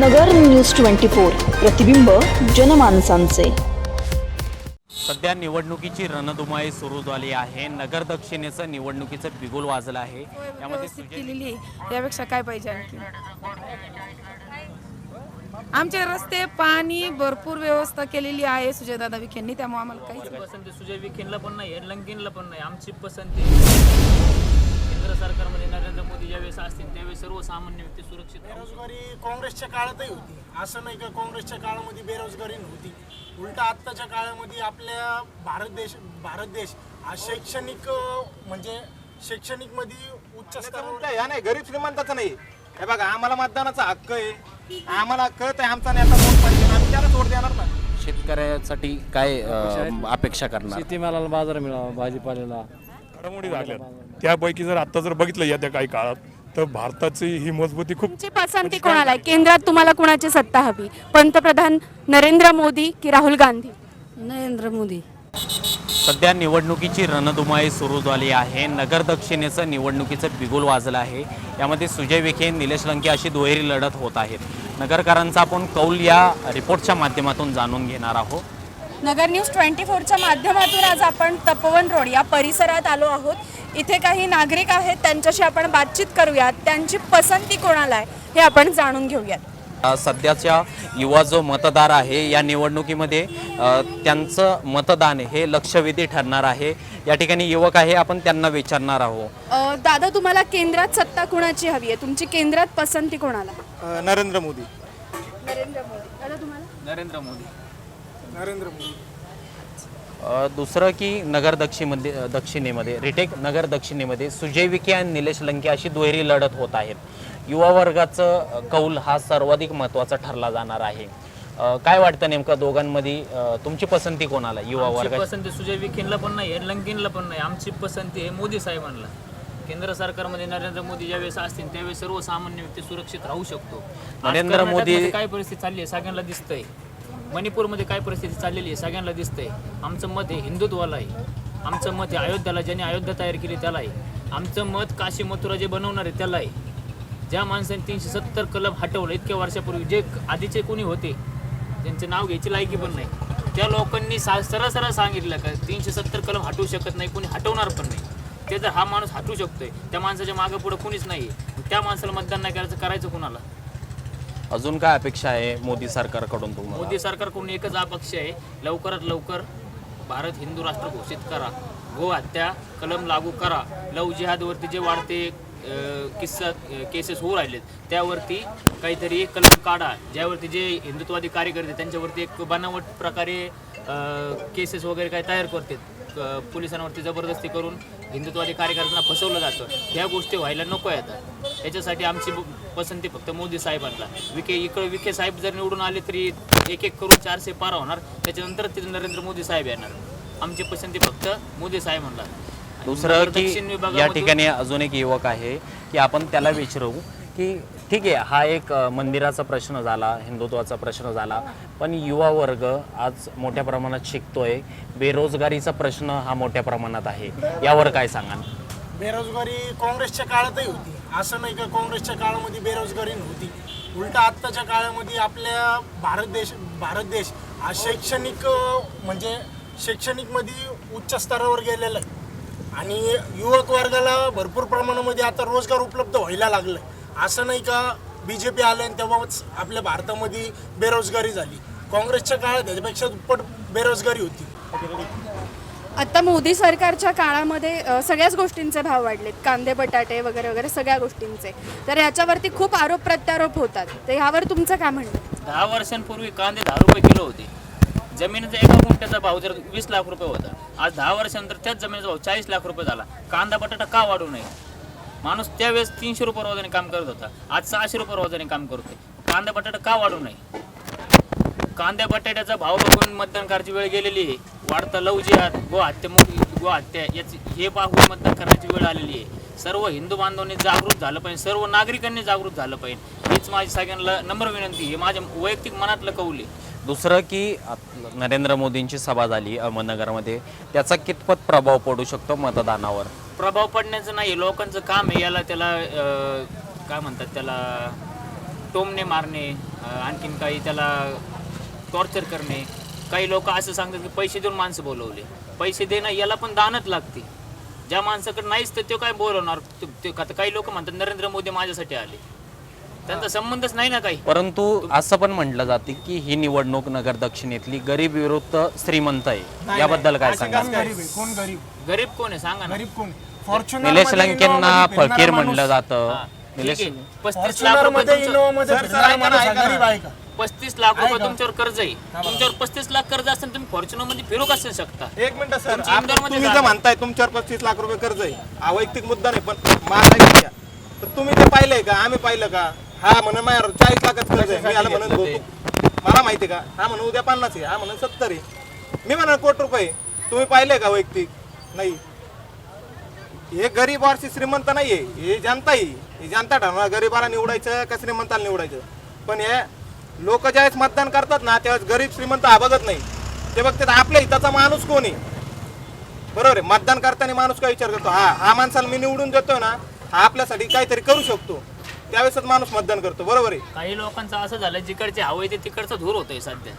नगर news twenty four प्रतिबिंब जनमानसांचे. सध्या निवडणुकीची रणधुमाळी सुरू झाली आहे. नगर दक्षिणेचं निवडणुकीचं बिगुल वाजलं आहे. यामध्ये केलेली आहे. यापेक्षा काय पाहिजे आणखी? आमचे रस्ते पाणी भरपूर व्यवस्था केलेली आहे सुजयदादा विखेंनी. त्यामुळे आम्हाला काहीच पसंती सुजय विखेंना पण नाही लंकेनला पण नाही. आमची पसंती केंद्र सरकारमध्ये नरेंद्र मोदी ज्यावेळेस असतील त्यावेळेस सर्वसामान्य व्यक्ती सुरक्षित. बेरोजगारी काँग्रेसच्या काळातही होती. असं नाही का काँग्रेसच्या काळामध्ये बेरोजगारी नव्हती. उलट आत्ताच्या काळामध्ये आपल्या भारत देश भारत देश हा शैक्षणिक म्हणजे शैक्षणिकमध्ये उच्च स्तरावर ह्या नाही गरीब श्रीमंताचं नाही. हे बघा आम्हाला मतदानाचा हक्क आहे. आम्हाला कळत आहे आमचा नेता कोण पाहिजे. आम्ही त्याला सोड देणार ना. शेतकऱ्यासाठी काय अं, अपेक्षा करणार? शेतीमालाला बाजार मिळावा भाजीपाल्याला. घडामोडी झाल्या त्यापैकी जर आता जर बघितलं येत्या काही काळात तर भारताची ही मजबूती खूप तुमची पसंती कोणाला आहे? केंद्रात तुम्हाला कुणाची सत्ता हवी? पंतप्रधान नरेंद्र मोदी की राहुल गांधी? नरेंद्र मोदी. सध्या निवडणुकीची रणधुमाळी सुरू झाली आहे. नगर दक्षिणेचं निवडणुकीचं बिगुल वाजलं आहे. यामध्ये सुजय विखे निलेश लंके अशी दुहेरी लढत होत आहेत. नगरकरांचा आपण कौल या रिपोर्टच्या माध्यमातून जाणून घेणार आहोत. नगर न्यूज ट्वेंटी फोरच्या माध्यमातून आज आपण तपोवन रोड या परिसरात आलो आहोत. इथे काही नागरिक आहेत त्यांच्याशी आपण बातचीत करूयात. त्यांची पसंती कोणाला आहे हे आपण जाणून घेऊयात. सध्याच्या युवा जो मतदार आहे या निवडणुकीमध्ये त्यांचं मतदान हे लक्षवेधी ठरणार आहे. या ठिकाणी युवक आहे आपण त्यांना विचारणार आहोत. दादा तुम्हाला केंद्रात सत्ता कुणाची हवी आहे? तुमची केंद्रात पसंती कोणाला? नरेंद्र मोदी. नरेंद्र मोदी. दादा तुम्हाला? नरेंद्र मोदी. नरेंद्र मोदी. दुसरं की नगर दक्षिणमध्ये दक्षिणेमध्ये रिटेक नगर दक्षिणेमध्ये सुजय विखे आणि निलेश लंके अशी दुहेरी लढत होत आहेत. युवा वर्गाचं कौल हा सर्वाधिक महत्त्वाचा ठरला जाणार आहे. काय वाटतं नेमकं दोघांमध्ये? तुमची पसंती कोणाला युवा वर्गाची? पसंती सुजय विखेंना पण नाही लंकेनला पण नाही. आमची पसंती आहे मोदी साहेबांना. केंद्र सरकारमध्ये नरेंद्र मोदी ज्यावेळेस असतील त्यावेळेस सर्वसामान्य व्यक्ती सुरक्षित राहू शकतो. नरेंद्र मोदी- काय परिस्थिती चालली आहे सगळ्यांना दिसतंय. मणिपूरमध्ये काय परिस्थिती चाललेली आहे सगळ्यांना दिसतंय. आमचं मत हे हिंदुत्वाला आहे. आमचं मत हे अयोध्याला ज्यांनी अयोध्या तयार केली त्याला आहे. आमचं मत काशी मथुरा जे बनवणार आहे त्याला आहे. ज्या माणसाने तीनशे सत्तर कलम हटवलं इतक्या वर्षापूर्वी जे आधीचे कोणी होते त्यांचे नाव घ्यायची लायकी पण नाही. त्या लोकांनी सा सरळ सरळ सांगितलं का तीनशे सत्तर कलम हटवू शकत नाही कोणी हटवणार पण नाही. ते जर हा माणूस हटवू शकतोय त्या माणसाच्या मागं पुढं कोणीच नाही त्या माणसाला मतदान नाही करायचं करायचं कोणाला? अजून काय अपेक्षा आहे मोदी सरकारकडून तुम्हाला? मोदी सरकारकडून एकच अपक्ष आहे लवकरात लवकर भारत हिंदू राष्ट्र घोषित करा. गो हत्या कलम लागू करा. लव जिहादवरती जे वाढते किस्सा केसेस होऊ राहिलेत त्यावरती काहीतरी एक कलम काढा. ज्यावरती जे हिंदुत्ववादी कार्यकर्ते त्यांच्यावरती एक बनावट प्रकारे केसेस वगैरे काय तयार करतात. पोलिसांवरती जबरदस्ती करून हिंदुत्वादी कार्यकर्त्यांना फसवलं जातं. ह्या गोष्टी व्हायला नको आहेत. याच्यासाठी आमची पसंती फक्त मोदी साहेबांना. विखे इकडे विखे साहेब जर निवडून आले तरी एक एक करून चारशे पार होणार. त्याच्यानंतर तिथे नरेंद्र मोदी साहेब येणार. आमची पसंती फक्त मोदी साहेबांना. दुसरं की या ठिकाणी अजून एक युवक आहे की आपण त्याला विचारू की ठीक आहे हा एक अ, मंदिराचा प्रश्न झाला हिंदुत्वाचा प्रश्न झाला. पण युवा वर्ग आज मोठ्या प्रमाणात शिकतोय. बेरोजगारीचा प्रश्न हा मोठ्या प्रमाणात आहे. यावर काय सांगाल? बेरोजगारी काँग्रेसच्या काळातही होती. असं नाही का काँग्रेसच्या काळामध्ये बेरोजगारी नव्हती. उलट आत्ताच्या काळामध्ये आपल्या भारत देश भारत देश हा शैक्षणिक अं, म्हणजे शैक्षणिकमध्ये उच्च स्तरावर गेलेला आहे. आणि युवक वर्गाला भरपूर प्रमाणामध्ये आता रोजगार उपलब्ध व्हायला लागलाय. असं नाही का बी जे पी आलं आणि तेव्हाच आपल्या भारतामध्ये बेरोजगारी झाली. काँग्रेसच्या काळात त्याच्यापेक्षा दुप्पट बेरोजगारी होती. आता मोदी सरकारच्या काळामध्ये अ, सगळ्याच गोष्टींचे भाव वाढलेत. कांदे बटाटे वगैरे वगैरे सगळ्या गोष्टींचे. तर याच्यावरती खूप आरोप प्रत्यारोप होतात. तर ह्यावर तुमचं काय म्हणणं आहे? दहा वर्षांपूर्वी कांदे दहा रुपये किलो होते. जमिनीचा एका गुंठ्याचा भाव जर वीस लाख रुपये होता. आज दहा वर्षानंतर त्याच जमिनीचा भाव चाळीस लाख रुपये झाला. कांदा बटाटा का वाढू नये? माणूस त्यावेळेस तीनशे रुपये रोजाने काम करत होता. आज सहाशे रुपये रोजाने काम करतोय. कांदा बटाटा का वाढू नये? कांद्या बटाट्याचा भाव बघून मतदानकारची वेळ गेलेली आहे. वाढता लव जिहाद गो हत्या गो हत्या याची हे पाहून मतदान करण्याची वेळ आलेली आहे. सर्व हिंदू बांधवांनी जागृत झालं पाहिजे. सर्व नागरिकांनी जागृत झालं पाहिजे. हीच माझी सगळ्यांना नम्र विनंती हे माझ्या वैयक्तिक मनातलं कौल आहे. दुसरं की नरेंद्र मोदींची सभा झाली अहमदनगरमध्ये. त्याचा कितपत प्रभाव पडू शकतो मतदानावर? प्रभाव पडण्याचं नाही लोकांचं काम आहे याला त्याला काय म्हणतात त्याला टोमणे मारणे आणखीन काही त्याला टॉर्चर करणे. काही लोक असं सांगतात की पैसे देऊन माणसं बोलवले. पैसे देणं याला पण दानच लागते. ज्या माणसाकडे नाहीच तर तो काय बोलवणार? ते- काही लोक म्हणतात नरेंद्र मोदी माझ्यासाठी आले. त्यांचा संबंधच नाही ना काही. परंतु असं पण म्हटलं जाते की ही निवडणूक नगर दक्षिणेतली गरीब विरुद्ध श्रीमंत आहे. याबद्दल काय सांगा कोण गरीब आहे कोण गरीब? गरीब कोण आहे? सांगा ना. गरीब कोण? फॉर्च्युनर निलेश लंकेंना फकीर म्हणलं जातं. निलेश ठीक आहे. पस्तीस लाख फॉर्च्युनर रुपये मध्ये तुमचं- इनोवा मध्ये सर, सर, फिरणारा ऐका ना, माणूस ऐका ना. गरीब आहे का? पस्तीस लाख रुपये तुमच्यावर कर्ज आहे. तुमच्यावर पस्तीस लाख कर्ज असेल तुम्ही फॉर्च्युनरमध्ये फिरू कसं शकता? एक मिनिट सर. तुमची आपण- इंदोरमध्ये तुम्ही जागा जर म्हणताय तुमच्यावर पस्तीस लाख रुपये कर्ज आहे. हा वैयक्तिक मुद्दा नाही पण माझा तर तुम्ही ते पाहिलंय का? आम्ही पाहिलं का? हा म्हणून माझ्यावर चाळीस लाखाचं कर्ज आहे. मी याला म्हणून मला माहिती आहे का? हा म्हणून उद्या पन्नास आहे. हा म्हणून सत्तर आहे. मी म्हणा कोटी रुपये. तुम्ही पाहिलंय का वैयक्तिक? नाही. हे गरीब वर्षी श्रीमंत नाहीये. हे जनता आहे. हे जनता ठरवणार. गरीबाला निवडायचं का श्रीमंताला निवडायचं? पण हे लोक ज्यावेळेस मतदान करतात ना त्यावेळेस गरीब श्रीमंत हा बघत नाही. ते बघतात आपल्या हिताचा माणूस कोण आहे? बरोबर आहे. मतदान करताना माणूस काय विचार करतो? हा हा माणसाला मी निवडून देतोय ना हा आपल्यासाठी काहीतरी करू शकतो. त्यावेळेसच माणूस मतदान करतो बरोबर आहे? काही लोकांचं असं झालं जिकडचे हवं ते तिकडचा धूर होतोय सध्या.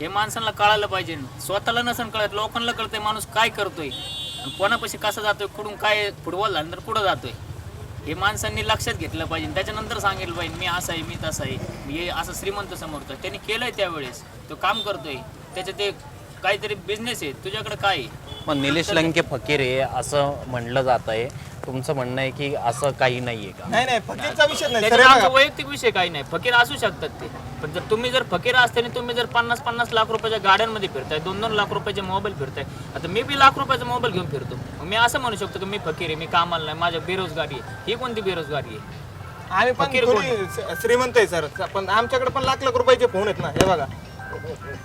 हे माणसांना कळायला पाहिजे. स्वतःला नसन कळत लोकांना कळतंय माणूस काय करतोय. आणि कोणापाशी कसा जातोय कुठून काय फुटबॉल झाल्यानंतर कुठं जातोय. हे माणसांनी लक्षात घेतलं पाहिजे. त्याच्यानंतर सांगितलं पाहिजे मी असं आहे मी तसं आहे. मी हे असं श्रीमंत समोरतो त्यांनी केलंय त्यावेळेस. तो काम करतोय. त्याच्यात ते काहीतरी बिझनेस आहे. तुझ्याकडे काय आहे? मग निलेश लंके फकीर आहे असं म्हणलं जात आहे तुमचं म्हणणं आहे की असं काही नाहीये का? नाही नाही फकीरचा विषय नाही. त्याच्यात हे आमचा वैयक्तिक विषय काही नाही. फकीर असू शकतात ते. पण जर तुम्ही जर फकीर असते आणि तुम्ही जर पन्नास पन्नास लाख रुपयाच्या गाड्यांमध्ये फिरताय दोन दोन लाख रुपयाचे मोबाईल फिरताय आता मी बी लाख रुपयाचा मोबाईल घेऊन फिरतो. मग मी असं म्हणू शकतो की मी फकीर आहे मी कामाला नाही माझ्या बेरोजगारी आहे. ही कोणती बेरोजगारी आहे? आम्ही पण फकीर थोडी स- श्रीमंत आहे सर. पण आमच्याकडे पण लाख लाख रुपयाचे फोन आहेत ना हे बघा.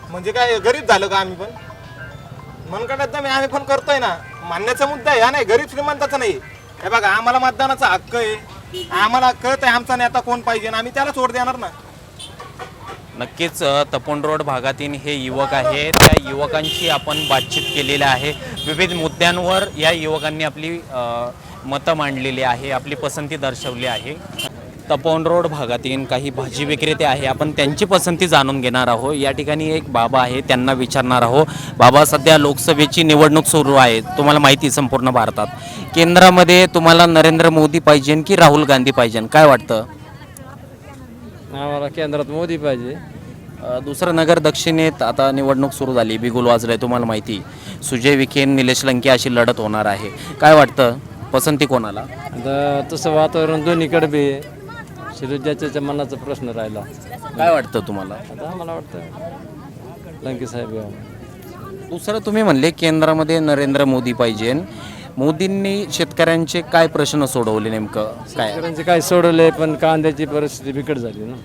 म्हणजे काय गरीब झालं का आम्ही पण? मनकडत मी आम्ही पण करतोय ना. मानण्याचा मुद्दा आहे हा नाही गरीब श्रीमंताचा नाही. हे बघा आम्हाला मतदानाचा हक्क आहे. आम्हाला कळत आहे आमचा नेता कोण पाहिजे आम्ही त्याला सोड देणार ना. नक्कीच तपोन रोड भागातील हे युवक आहे. त्या युवकांशी आपण बातचीत केलेली आहे. विविध मुद्द्यांवर या युवकांनी आपली मतं मांडलेली आहे आपली पसंती दर्शवली आहे. तपोन रोड भागातील काही भाजी विक्रेते आहे. आपण त्यांची पसंती जाणून घेणार आहोत. या ठिकाणी एक बाबा आहे त्यांना विचारणार आहोत. बाबा सध्या लोकसभेची निवडणूक सुरू आहे. तुम्हाला माहिती संपूर्ण भारतात. केंद्रामध्ये तुम्हाला नरेंद्र मोदी पाहिजे की राहुल गांधी पाहिजे काय वाटतं? आम्हाला केंद्रात मोदी पाहिजे. दुसरं नगर दक्षिणेत आता निवडणूक सुरू झाली. बिगुल वाजलंय तुम्हाला माहिती सुजय विखे निलेश लंके अशी लढत होणार आहे. काय वाटतं? पसंती कोणाला? आता तसं वातावरण दोन्हीकडे बी आहे. त्याच्या मनाचा प्रश्न राहिला. काय वाटतं तुम्हाला? आता आम्हाला वाटतं. लंके साहेब यावं. दुसरं तुम्ही म्हणले केंद्रामध्ये नरेंद्र मोदी पाहिजे. मोदींनी शेतकऱ्यांचे काय प्रश्न सोडवले नेमकं? काय? शेतकऱ्यांचे काय सोडवले पण कांद्याची परिस्थिती बिकट झाली ना.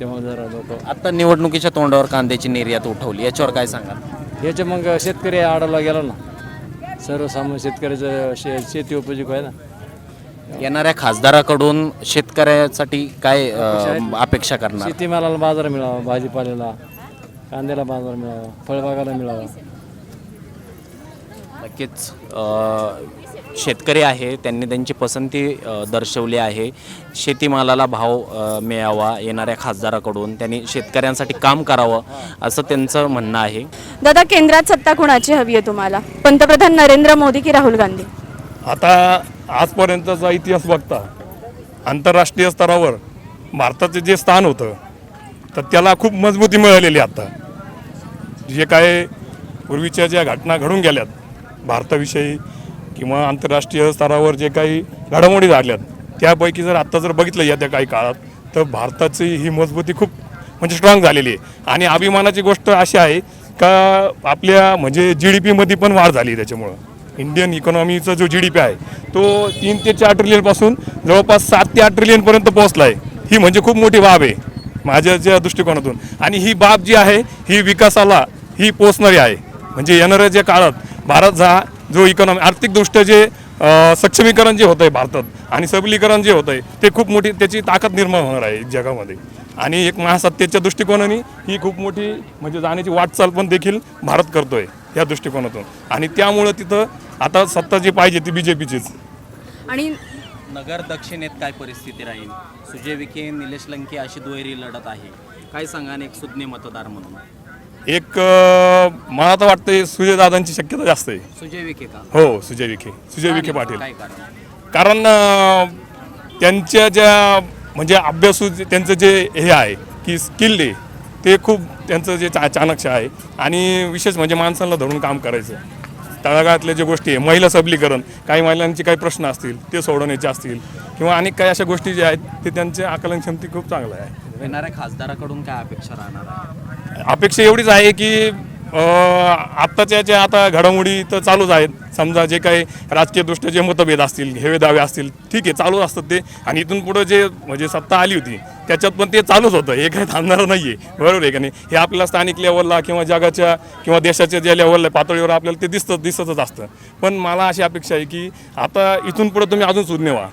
तेव्हा जरा लोक आता निवडणुकीच्या तोंडावर कांद्याची निर्यात उठवली. याच्यावर काय सांगा याच्या मग शेतकरी आडाला गेला ना. सर्वसामान्य शेतकऱ्याचं शे शेती उपयोगी आहे ना. येणाऱ्या खासदाराकडून शेतकऱ्यासाठी काय अ, अपेक्षा करणार? शेतीमालाला बाजार मिळावा भाजीपाल्याला कांद्याला बाजार मिळावा फळबागाला मिळावा. नक्कीच अ, शेतकरी आहे त्यांनी त्यांची पसंती अ, दर्शवली आहे. शेतीमालाला भाव अ, मिळावा येणाऱ्या खासदाराकडून त्यांनी शेतकऱ्यांसाठी काम करावं असं त्यांचं म्हणणं आहे. दादा केंद्रात सत्ता कुणाची हवी आहे तुम्हाला? पंतप्रधान नरेंद्र मोदी की राहुल गांधी? आता आजपर्यंतचा इतिहास बघता आंतरराष्ट्रीय स्तरावर भारताचं जे स्थान होतं तर त्याला खूप मजबूती मिळालेली आहे आता. जे काय पूर्वीच्या ज्या घटना घडून गेल्यात भारताविषयी किंवा आंतरराष्ट्रीय स्तरावर जे काही घडामोडी झाल्यात त्यापैकी जर आत्ता जर बघितलं येत्या काही काळात तर भारताची ही मजबूती खूप म्हणजे स्ट्रॉंग झालेली आहे. आणि अभिमानाची गोष्ट अशी आहे का आपल्या म्हणजे जी डी पीमध्ये पण वाढ झाली आहे त्याच्यामुळं. इंडियन इकॉनॉमीचा जो जी डी पी आहे तो तीन ते चार ट्रिलियनपासून जवळपास सात ते आठ ट्रिलियनपर्यंत पोहोचला आहे ही म्हणजे खूप मोठी बाब आहे माझ्या ज्या दृष्टिकोनातून. आणि ही बाब जी आहे ही विकासाला ही पोचणारी आहे. म्हणजे येणाऱ्या ज्या काळात भारत हा जो इकॉनॉमी आर्थिकदृष्ट्या जे सक्षमीकरण जे होतं आहे भारतात आणि सबलीकरण जे होतं आहे ते खूप मोठी त्याची ताकद निर्माण होणार आहे जगामध्ये. आणि एक महासत्तेच्या दृष्टिकोनाने ही खूप मोठी म्हणजे जाण्याची वाटचाल पण देखील भारत करतो आहे या दृष्टिकोनातून. आणि त्यामुळं तिथं आता सत्ता जी पाहिजे ती बी जे पीचीच आणि नगर दक्षिणेत काय परिस्थिती राहील? सुजय विखे निलेश लंके अशी दुहेरी लढत आहे. काय सांगा एक सुज्ञ मतदार म्हणून? एक अं, मला तर वाटतं सुजयदादांची शक्यता जास्त आहे. सुजय विखे का? हो सुजय विखे. सुजय विखे? पाटील. काय कारण? कारण अं, त्यांच्या ज्या म्हणजे अभ्यासू जे- त्यांचं जे हे आहे की स्किल आहे ते खूप त्यांचं जे चा चाणक्ष आहे. आणि विशेष म्हणजे माणसांना धरून काम करायचं तळागाळातल्या ज्या गोष्टी आहे महिला सबलीकरण काही महिलांचे काही प्रश्न असतील ते सोडवण्याचे असतील किंवा अनेक काही अशा गोष्टी ज्या आहेत ते त्यांचे आकलन क्षमते खूप चांगलं आहे. येणाऱ्या खासदाराकडून काय अपेक्षा राहणार आहे? अपेक्षा एवढीच आहे की आत्ताच्या ज्या आता घडामोडी तर चालूच आहेत. समजा जे काही राजकीयदृष्ट्या जे मतभेद असतील हेवे दावे असतील ठीक आहे चालूच असतात ते. आणि इथून पुढं जे म्हणजे सत्ता आली होती त्याच्यात पण ते चालूच होतं. हे काही थांबणारं नाही आहे बरोबर आहे का नाही? हे आपल्याला स्थानिक लेवलला किंवा जगाच्या किंवा देशाच्या ज्या लेवलला पातळीवर आपल्याला ते दिसतं दिसतच असतं. पण मला अशी अपेक्षा आहे की आता इथून पुढं तुम्ही अजून सुज्ञ व्हा.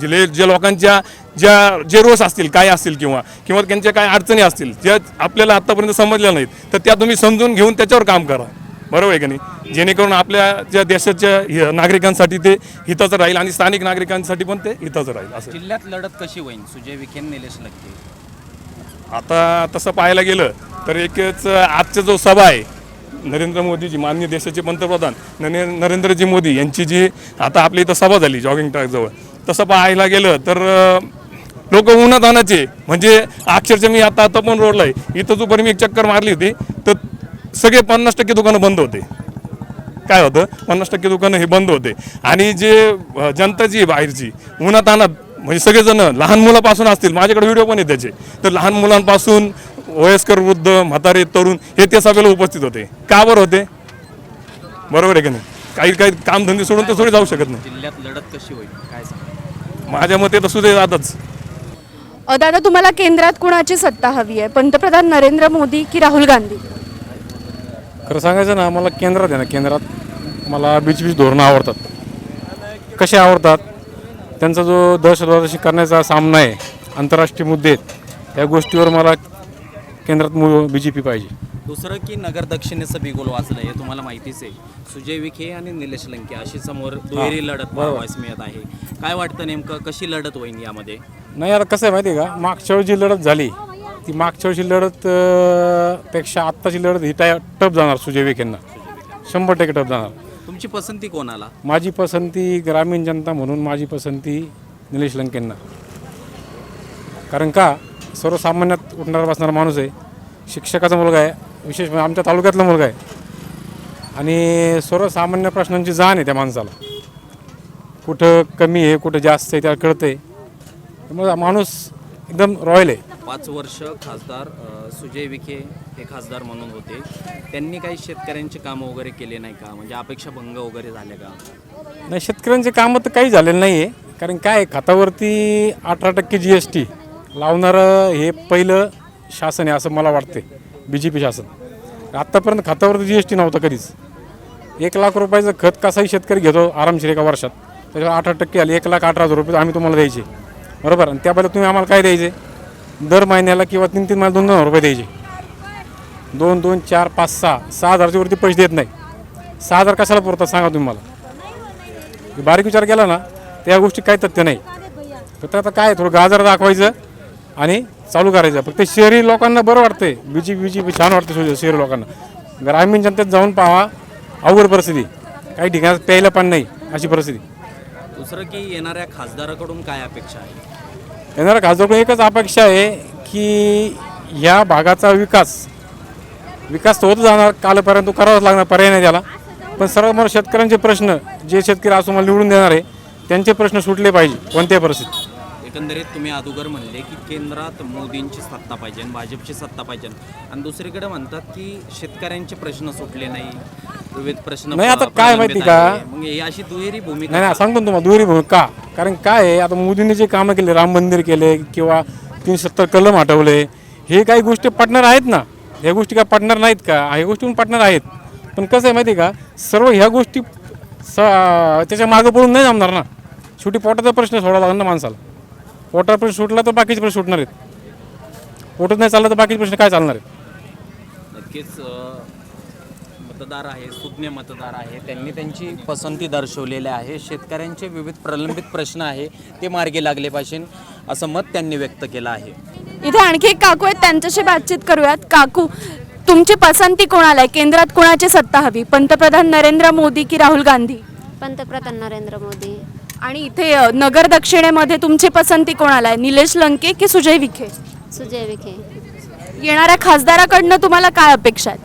जे जे लोकांच्या ज्या जे रोष असतील काय असतील किंवा किंवा त्यांच्या काय अडचणी असतील ज्या आपल्याला आत्तापर्यंत समजल्या नाहीत तर त्या तुम्ही समजून घेऊन त्याच्यावर काम करा. बरोबर आहे का नाही? जेणेकरून आपल्या ज्या देशाच्या नागरिकांसाठी ते हिताचं राहील आणि स्थानिक नागरिकांसाठी पण ते हिताचं राहील असं जिल्ह्यात लढत कशी होईल? सुजय विखे आणि निलेश लंके आता तसं पाहायला गेलं तर एकच आजचा जो सभा आहे नरेंद्र मोदीजी माननीय देशाचे पंतप्रधान नरे नरेंद्रजी मोदी यांची जी आता आपल्या इथं सभा झाली जॉगिंग ट्रॅकजवळ तसं पाहायला गेलं तर लोक उन्हात आणायचे. म्हणजे अक्षरशः मी आता आता पण रोडला आहे. इथं दुपारी मी एक चक्कर मारली होती. तर सगळे पन्नास टक्के दुकानं बंद होते. काय होतं? पन्नास टक्के दुकानं हे बंद होते. आणि जे जनता जी बाहेरची उन्हात आणत म्हणजे सगळेजण लहान मुलापासून असतील. माझ्याकडे व्हिडिओ पण आहे त्याचे. तर लहान मुलांपासून वयस्कर वृद्ध म्हातारे तरुण हे त्या सभेला उपस्थित होते. का बरं होते? बरोबर आहे का नाही? काही काही कामधंदे सोडून तर थोडी जाऊ शकत नाही. जिल्ह्यात लढत कशी होईल? काय सांगा? माझ्या मते तर सुद्धा जातच अ, दादा तुम्हाला केंद्रात कुणाची सत्ता हवी आहे? पंतप्रधान नरेंद्र मोदी की राहुल गांधी? खरं सांगायचं ना मला केंद्रात आहे ना केंद्रात मला बीच बीच धोरणं आवडतात. कसे आवडतात? त्यांचा जो दहशतवादाशी करण्याचा सामना आहे आंतरराष्ट्रीय मुद्दे आहेत या गोष्टीवर मला केंद्रात बी जे पी पाहिजे. दुसरं की नगर दक्षिणेचं बिगोल वाचलं हे तुम्हाला माहितीच आहे. सुजय विखे आणि निलेश लंके अशी समोर दुहेरी लढत पाहावयास मिळत आहे. काय वाटतं नेमकं? कशी लढत होईल यामध्ये? नाही आता कसं आहे माहिती आहे का? मागच्या वेळी जी लढत झाली ती मागच्या वेळची लढत अं, पेक्षा आत्ताची लढत ही टाय टप जाणार सुजय विखेंना. शंभर टक्के टप जाणार. तुमची पसंती कोणाला? माझी पसंती ग्रामीण जनता म्हणून माझी पसंती निलेश लंकेंना. कारण का? सर्वसामान्यात उठणारा बसणारा माणूस आहे. शिक्षकाचा मुलगा आहे. विशेष म्हणजे आमच्या तालुक्यातला मुलगा आहे. आणि सर्वसामान्य प्रश्नांची जाण आहे त्या माणसाला. कुठं कमी आहे कुठं जास्त आहे त्याला कळतं आहे मग माणूस एकदम रॉयल आहे. पाच वर्ष खासदार अ, सुजय विखे हे खासदार म्हणून होते. त्यांनी काही शेतकऱ्यांची कामं वगैरे केले नाही का? म्हणजे अपेक्षा भंग वगैरे झाले का? नाही शेतकऱ्यांचे कामं तर काही झालेलं नाही आहे कारण काय आहे, खातावरती अठरा टक्के जी एस टी लावणारं हे पहिलं शासन आहे असं मला वाटते बी जे पी शासन. आत्तापर्यंत खतावरती जी एस टी नव्हतं कधीच. एक लाख रुपयाचं खत कसाही शेतकरी घेतो आरामशीर एका वर्षात. त्याच्यावर अठरा टक्के आले एक लाख अठरा हजार रुपये आम्ही तुम्हाला द्यायचे. बरोबर? आणि त्याबद्दल तुम्ही आम्हाला काय द्यायचे? दर महिन्याला किंवा तीन तीन महिन्याला दोन दोन हजार रुपये द्यायचे. दोन दोन चार पाच सहा. सहा हजारच्या वरती पैसे देत नाही. सहा हजार कशाला पुरतात सांगा तुम्ही मला? बारीक विचार केला ना त्या गोष्टी काही तथ्य नाही. तर आता काय थोडं गाजर दाखवायचं. आणि चालू करायचं. फक्त शहरी लोकांना बरं वाटतंय. बीजी बीजी छान वाटतं शहरी लोकांना. ग्रामीण जनतेत जाऊन पाहा अवघड परिस्थिती. काही ठिकाणी प्यायला पण नाही अशी परिस्थिती. दुसरं की येणाऱ्या खासदाराकडून काय अपेक्षा आहे? येणाऱ्या खासदारकडून एकच अपेक्षा आहे की ह्या भागाचा विकास विकास तर होत जाणार कालपर्यंत तो करावाच लागणार पर्याय नाही त्याला. पण सर्वात मोठे शेतकऱ्यांचे प्रश्न जे शेतकरी असं मला निवडून देणार आहे त्यांचे प्रश्न सुटले पाहिजे कोणत्याही परिस्थितीत. एकंदरीत तुम्ही अगोदर म्हणले की केंद्रात मोदींची सत्ता पाहिजे आणि भाजपची सत्ता पाहिजे. आणि दुसरीकडे म्हणतात की शेतकऱ्यांचे प्रश्न सुटले नाही. विविध प्रश्न नाही, आता काय माहिती का? मग ही अशी दुहेरी भूमिका नाही नाही? सांगतो ना तुम्हाला दुहेरी भूमिका. का कारण काय आहे आता मोदींनी जे कामं केले राम मंदिर केले किंवा तीनशे सत्तर कलम हटवले हे काही गोष्टी पटणार आहेत ना? ह्या गोष्टी काय पटणार नाहीत का? ह्या गोष्टी पण पटणार आहेत. पण कसं आहे माहिती आहे का? सर्व ह्या गोष्टी स त्याच्या मागं पडून नाही जमणार ना. शेवटी पोटाचा प्रश्न सोडावा लागणार ना माणसाला. पोटाचा प्रश्न सुटला तर बाकीचे प्रश्न सुटणार आहेत. पोटच नाही चाललं तर बाकीचे प्रश्न काय चालणार आहेत? नक्कीच मतदार आहे सुज्ञ मतदार आहे. त्यांनी त्यांची पसंती दर्शवलेली आहे. शेतकऱ्यांचे विविध प्रलंबित प्रश्न आहे ते मार्गी लागले पाहिजे असं मत त्यांनी व्यक्त केलं आहे. इथे आणखी एक काकू आहेत त्यांच्याशी बातचीत करूयात. काकू तुमची पसंती कोणाला आहे? केंद्रात कोणाची सत्ता हवी? पंतप्रधान नरेंद्र मोदी की राहुल गांधी? पंतप्रधान नरेंद्र मोदी. आणि इथे अ, नगर दक्षिणेमध्ये तुमची पसंती कोणाला आहे? निलेश लंके की सुजय विखे? सुजय विखे. येणाऱ्या खासदाराकडनं तुम्हाला काय अपेक्षा आहेत?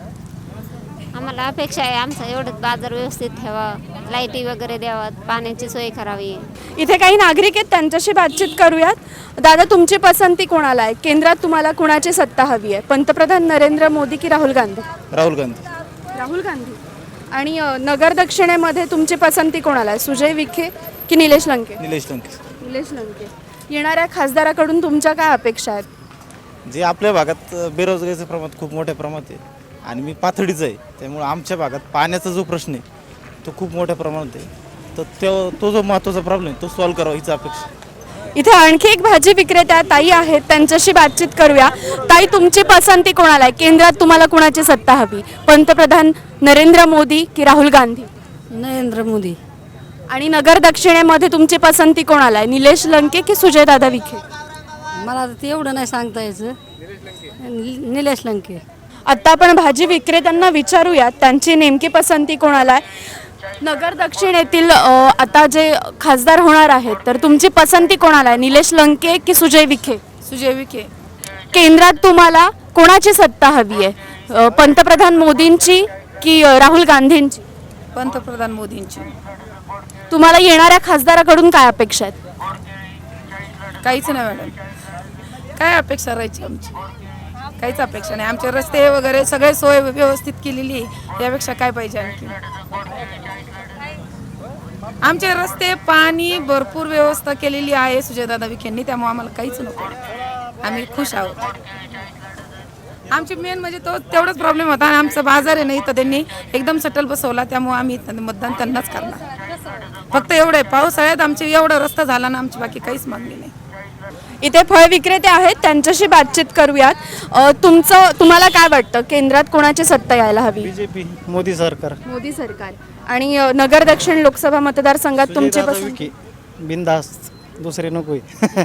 आम्हाला अपेक्षा आहे आमचा एवढंच बाजार व्यवस्थित ठेवा लाईटी वगैरे द्यावात पाण्याची सोय करावी. इथे काही नागरिक आहेत त्यांच्याशी बातचीत करूयात. दादा तुमची पसंती कोणाला आहे? केंद्रात तुम्हाला कुणाची सत्ता हवी आहे? पंतप्रधान नरेंद्र मोदी की राहुल गांधी? राहुल गांधी. राहुल गांधी. आणि अ, नगर दक्षिणेमध्ये तुमची पसंती कोणाला आहे? सुजय विखे की निलेश लंके? निलेश लंके. निलेश लंके. येणाऱ्या खासदाराकडून तुमच्या काय अपेक्षा आहेत? जे आपल्या भागात अ, बेरोजगारीचं प्रमाण खूप मोठ्या प्रमाणात आहे आणि मी पाथडीचं आहे त्यामुळे आमच्या भागात पाण्याचा जो प्रश्न आहे तो खूप मोठ्या प्रमाणात आहे. तर तो तो जो महत्त्वाचा प्रॉब्लेम आहे तो सॉल्व्ह करावा हीच अपेक्षा आहे. इथे आणखी एक भाजी विक्रेत्या ताई आहेत त्यांच्याशी बातचीत करूया. ताई तुमची पसंती कोणाला आहे? केंद्रात तुम्हाला कुणाची सत्ता हवी? पंतप्रधान नरेंद्र मोदी की राहुल गांधी? नरेंद्र मोदी. आणि नगर दक्षिणेमध्ये तुमची पसंती कोणाला आहे? निलेश लंके की सुजयदादा विखे? मला आता ते एवढं नाही सांगता यायचं. नि- निलेश लंके. आता आपण भाजी विक्रेत्यांना विचारूयात त्यांची नेमकी पसंती कोणाला आहे? नगर दक्षिणेतील अ, आता जे खासदार होणार आहेत तर तुमची पसंती कोणाला आहे? निलेश लंके की सुजय विखे? सुजय विखे. केंद्रात तुम्हाला कोणाची सत्ता हवी आहे? अ, पंतप्रधान मोदींची की अ, राहुल गांधींची? पंतप्रधान मोदींची. तुम्हाला येणाऱ्या खासदाराकडून काय अपेक्षा आहेत? काहीच नाही मॅडम. काय अपेक्षा राहायची आमची? काहीच अपेक्षा नाही. आमचे रस्ते वगैरे सगळे सोय व्यवस्थित केलेली आहे. यापेक्षा काय पाहिजे आणखी? आमचे रस्ते पाणी भरपूर व्यवस्था केलेली आहे सुजयदादा विखेंनी त्यामुळे आम्हाला काहीच नको. आम्ही खुश आहोत. आमची मेन म्हणजे तो तेवढाच प्रॉब्लेम होता आणि आमचा बाजार आहे नाही तर त्यांनी एकदम सटल बसवला त्यामुळे आम्ही मतदान त्यांनाच करणार. फक्त एवढं आहे पावसाळ्यात आमचे एवढा रस्ता झाला ना आमची बाकी काहीच मागणी नाही. इथे फळ विक्रेते आहेत त्यांच्याशी बातचीत करूयात. अ, तुमचं तुम्हाला काय वाटतं? केंद्रात कोणाची सत्ता यायला हवी? बीजेपी मोदी सरकार. मोदी सरकार. आणि अ, नगर दक्षिण लोकसभा मतदारसंघात तुमची पसंती? दुसरे नकोय.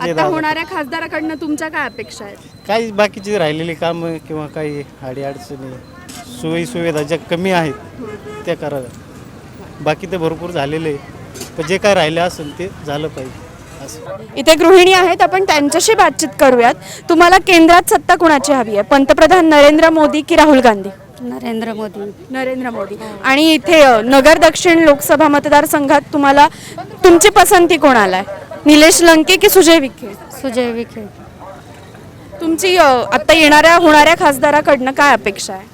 आता होणाऱ्या खासदाराकडनं तुमच्या काय अपेक्षा आहेत? काही बाकीची राहिलेली कामं किंवा काही अडीअडचणी सोयी सुविधा ज्या कमी आहेत त्या कराव्या बाकी ते भरपूर झालेले आहे. पण जे काय राहिले असेल ते झालं पाहिजे. असं. इथे गृहिणी आहेत आपण त्यांच्याशी बातचीत करूयात. तुम्हाला केंद्रात सत्ता कुणाची हवी आहे? पंतप्रधान नरेंद्र मोदी की राहुल गांधी? नरेंद्र मोदी. नरेंद्र मोदी. आणि इथे अ, नगर दक्षिण लोकसभा मतदारसंघात तुम्हाला तुमची पसंती कोणाला आहे? निलेश लंके की सुजय विखे? सुजय विखे. तुमची अ, आता येणाऱ्या होणाऱ्या खासदाराकडनं काय अपेक्षा आहे?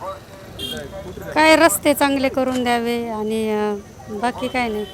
काय रस्ते चांगले करून द्यावे आणि अं, बाकी काय नाही.